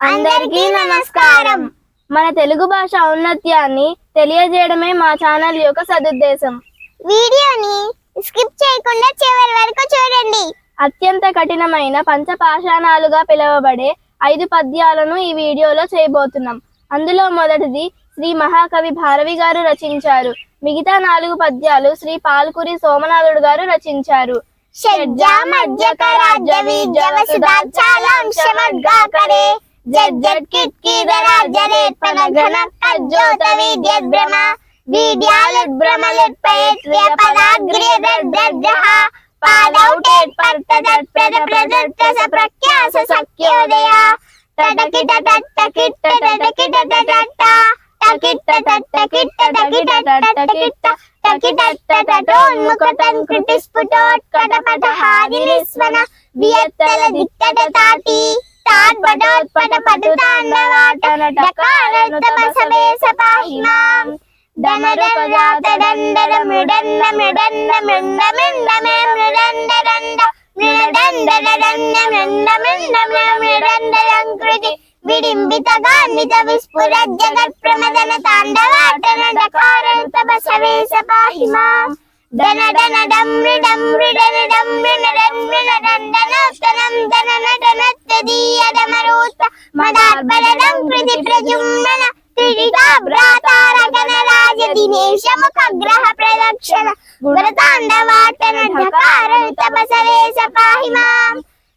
అందరికీ నమస్కారం. మన తెలుగు భాష ఔన్నత్యాన్ని తెలియజేయడమే మా ఛానల్ యొక్క సదుద్దేశం. వీడియోని స్కిప్ చేయకుండా చివరి వరకు చూడండి. అత్యంత కఠినమైన పంచపాషాణాలుగా పిలువబడే ఐదు పద్యాలను ఈ వీడియోలో చేయబోతున్నాం. అందులో మొదటిది శ్రీ మహాకవి భారవి గారు రచించారు. మిగతా నాలుగు పద్యాలు శ్రీ పాల్కురి సోమనాథుడు గారు రచించారు. షడ్జ మధ్యక రాజ్య జడ్జట్ ಜಡ್ ಕಿಟ್ ಕೀದರ ಜರೇತ್ ಪನ ಘನಪ್ಪ ಜ್ಯೋತವಿ ಜದ್ಭ್ರಮ ವಿದ್ಯಾಲುಟ್ ಭ್ರಮಲುಟ್ ಪಯತ್ ವ್ಯಪದ ಗ್ರಿಯದರ್ ದರ್ಜಹ ಪಾದೌಟೇಟ್ ಪರ್ತದರ್ ಪ್ರದ ಪ್ರದರ್ತ ಸ ಪ್ರಖ್ಯಾಸ ಸಖ್ಯೋದಯ ತಟಕಿಟ ತಟ್ಟಕಿಟ್ಟ ತಟಕಿಟ ತಟಟ್ಟ ತಕಿಟ್ಟ ತಟ್ಟಕಿಟ್ಟ ತಕಿಟ ತಟ್ಟಕಿಟ್ಟ ತಕಿಟಟ್ಟಟೋನ್ಮುಖತನ್ಕೃಟಿಸ್ಫುಟೋತ್ಕಟಪಟ ಹಾದಿರಿಸ್ವನ ವಿಯತ್ತಲ ದಿಕ್ಕಟ ತಾಟಿ තාත්පඩත්පට පටතාන්නවාට ඩකානත්ත පසමේස පාහිමාම් දමරපජාත දන්ඩර මිඩන්න මිඩන්න මෙන්න මෙන්නමේ මිඩන්ඩ රන්ඩ මිඩන්ඩරඩන්න මෙන්න මෙන්නම මිඩන්ඩ ලංකෘති විඩිම්බිතගාන්නිත විස්පුරජ්ජගත් ප්‍රමදන තාන්ඩවාටන ඩකාරන්ත පසවේස පාහිමාම් දනඩන జ్యోతి ప్రజుమ్న త్రిడిగా భ్రాతార గణరాజ దినేశముఖ గ్రహ ప్రదక్షణ. వరతాండవాటన ఢకార తపసరేశ పాహి మాం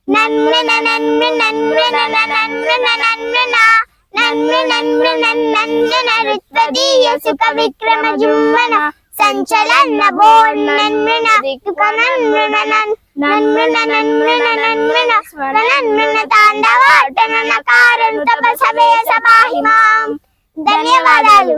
నన్ను నన్ను నన్ను నన్ను నన్ను నా నన్ను నన్ను నన్ను నరుత్వదీయ సుఖ విక్రమ జుమ్మన. సంచలన బోల్ నన్ను నన్ను నన్ను నన్ను నన్ను నన్ను స్మరణన్న తాండవ అటనన్న కారంత బసవేయ సమాహిమాం ధన్యవాదాలు